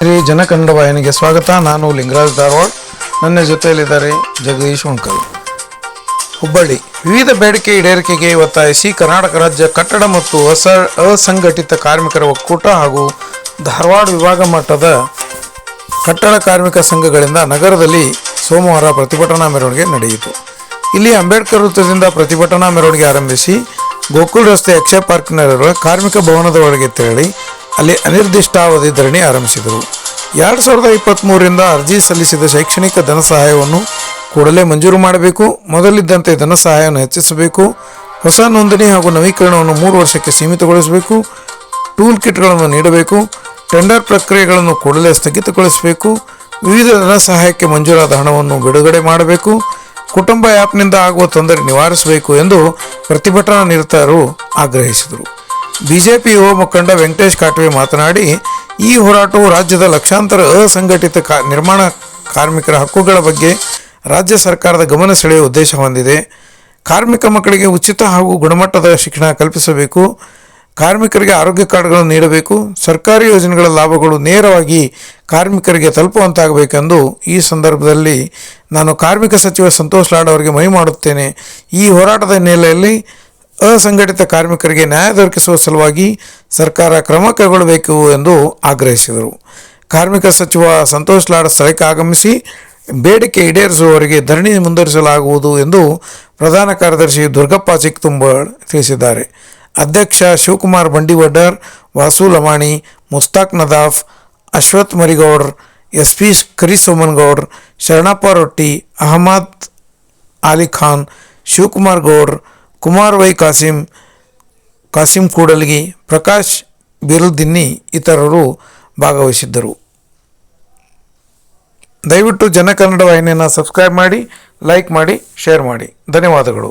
ಶ್ರೀ ಜನಕನ್ನಡ ವಾಹಿನಿಗೆ ಸ್ವಾಗತ. ನಾನು ಲಿಂಗರಾಜ್ ಧಾರವಾಡ್. ನನ್ನ ಜೊತೆಯಲ್ಲಿದ್ದಾರೆ ಜಗದೀಶ್ ಉಣ್ಕಲ್ ಹುಬ್ಬಳ್ಳಿ. ವಿವಿಧ ಬೇಡಿಕೆ ಈಡೇರಿಕೆಗೆ ಒತ್ತಾಯಿಸಿ ಕರ್ನಾಟಕ ರಾಜ್ಯ ಕಟ್ಟಡ ಮತ್ತು ಅಸ ಅಸಂಘಟಿತ ಕಾರ್ಮಿಕರ ಒಕ್ಕೂಟ ಹಾಗೂ ಧಾರವಾಡ ವಿಭಾಗ ಮಟ್ಟದ ಕಟ್ಟಡ ಕಾರ್ಮಿಕ ಸಂಘಗಳಿಂದ ನಗರದಲ್ಲಿ ಸೋಮವಾರ ಪ್ರತಿಭಟನಾ ಮೆರವಣಿಗೆ ನಡೆಯಿತು. ಇಲ್ಲಿ ಅಂಬೇಡ್ಕರ್ ವೃತ್ತದಿಂದ ಪ್ರತಿಭಟನಾ ಮೆರವಣಿಗೆ ಆರಂಭಿಸಿ ಗೋಕುಲ್ ರಸ್ತೆ ಅಕ್ಷಯ ಪಾರ್ಕ್ನಲ್ಲಿರುವ ಕಾರ್ಮಿಕ ಭವನದ ಒಳಗೆ ತೆರಳಿ ಅಲ್ಲಿ ಅನಿರ್ದಿಷ್ಟಾವಧಿ ಧರಣಿ ಆರಂಭಿಸಿದರು. ಎರಡು ಸಾವಿರದ ಇಪ್ಪತ್ತ್ಮೂರರಿಂದ ಅರ್ಜಿ ಸಲ್ಲಿಸಿದ ಶೈಕ್ಷಣಿಕ ಧನ ಸಹಾಯವನ್ನು ಕೂಡಲೇ ಮಂಜೂರು ಮಾಡಬೇಕು. ಮೊದಲಿದ್ದಂತೆ ಧನ ಸಹಾಯವನ್ನು ಹೆಚ್ಚಿಸಬೇಕು. ಹೊಸ ನೋಂದಣಿ ಹಾಗೂ ನವೀಕರಣವನ್ನು ಮೂರು ವರ್ಷಕ್ಕೆ ಸೀಮಿತಗೊಳಿಸಬೇಕು. ಟೂಲ್ ಕಿಟ್ಗಳನ್ನು ನೀಡಬೇಕು. ಟೆಂಡರ್ ಪ್ರಕ್ರಿಯೆಗಳನ್ನು ಕೂಡಲೇ ಸ್ಥಗಿತಗೊಳಿಸಬೇಕು. ವಿವಿಧ ಧನ ಸಹಾಯಕ್ಕೆ ಮಂಜೂರಾದ ಹಣವನ್ನು ಬಿಡುಗಡೆ ಮಾಡಬೇಕು. ಕುಟುಂಬ ಆ್ಯಪ್ನಿಂದ ಆಗುವ ತೊಂದರೆ ನಿವಾರಿಸಬೇಕು ಎಂದು ಪ್ರತಿಭಟನಾ ನಿರತರು ಆಗ್ರಹಿಸಿದರು. ಬಿಜೆಪಿ ಯುವ ಮುಖಂಡ ವೆಂಕಟೇಶ್ ಕಾಟ್ವೆ ಮಾತನಾಡಿ, ಈ ಹೋರಾಟವು ರಾಜ್ಯದ ಲಕ್ಷಾಂತರ ಅಸಂಘಟಿತ ಕಾ, ನಿರ್ಮಾಣ ಕಾರ್ಮಿಕರ ಹಕ್ಕುಗಳ ಬಗ್ಗೆ ರಾಜ್ಯ ಸರ್ಕಾರದ ಗಮನ ಸೆಳೆಯುವ ಉದ್ದೇಶ ಹೊಂದಿದೆ. ಕಾರ್ಮಿಕ ಮಕ್ಕಳಿಗೆ ಉಚಿತ ಹಾಗೂ ಗುಣಮಟ್ಟದ ಶಿಕ್ಷಣ ಕಲ್ಪಿಸಬೇಕು. ಕಾರ್ಮಿಕರಿಗೆ ಆರೋಗ್ಯ ಕಾರ್ಡ್ಗಳನ್ನು ನೀಡಬೇಕು. ಸರ್ಕಾರಿ ಯೋಜನೆಗಳ ಲಾಭಗಳು ನೇರವಾಗಿ ಕಾರ್ಮಿಕರಿಗೆ ತಲುಪುವಂತಾಗಬೇಕೆಂದು ಈ ಸಂದರ್ಭದಲ್ಲಿ ನಾನು ಕಾರ್ಮಿಕ ಸಚಿವ ಸಂತೋಷ್ ಲಾಡ್ ಅವರಿಗೆ ಮನವಿ ಮಾಡುತ್ತೇನೆ. ಈ ಹೋರಾಟದ ಹಿನ್ನೆಲೆಯಲ್ಲಿ ಅಸಂಘಟಿತ ಕಾರ್ಮಿಕರಿಗೆ ನ್ಯಾಯ ದೊರಕಿಸುವ ಸಲುವಾಗಿ ಸರ್ಕಾರ ಕ್ರಮ ಕೈಗೊಳ್ಳಬೇಕು ಎಂದು ಆಗ್ರಹಿಸಿದರು. ಕಾರ್ಮಿಕ ಸಚಿವ ಸಂತೋಷ್ ಲಾಡ್ ಸ್ಥಳಕ್ಕೆ ಆಗಮಿಸಿ ಬೇಡಿಕೆ ಈಡೇರಿಸುವವರಿಗೆ ಧರಣಿ ಮುಂದುವರಿಸಲಾಗುವುದು ಎಂದು ಪ್ರಧಾನ ಕಾರ್ಯದರ್ಶಿ ದುರ್ಗಪ್ಪ ಚಿಕ್ತುಂಬಳ್ ತಿಳಿಸಿದ್ದಾರೆ. ಅಧ್ಯಕ್ಷ Shivakumar Bandivaddar Vasu Lamani Mustaq Nadaf, Ashwath Marigowdar S P Karisomangowdar, Sharanappa Rotti, Ahmad Ali Khan, Shivakumar Gowdar, Kumar Y Kasim Kasim Kudalgi, Prakash Birudinni ಇತರರು ಭಾಗವಹಿಸಿದ್ದರು. ದಯವಿಟ್ಟು ಜನಕನ್ನಡ ವಾಹಿನಿಯನ್ನು ಸಬ್ಸ್ಕ್ರೈಬ್ ಮಾಡಿ, ಲೈಕ್ ಮಾಡಿ, ಶೇರ್ ಮಾಡಿ. ಧನ್ಯವಾದಗಳು.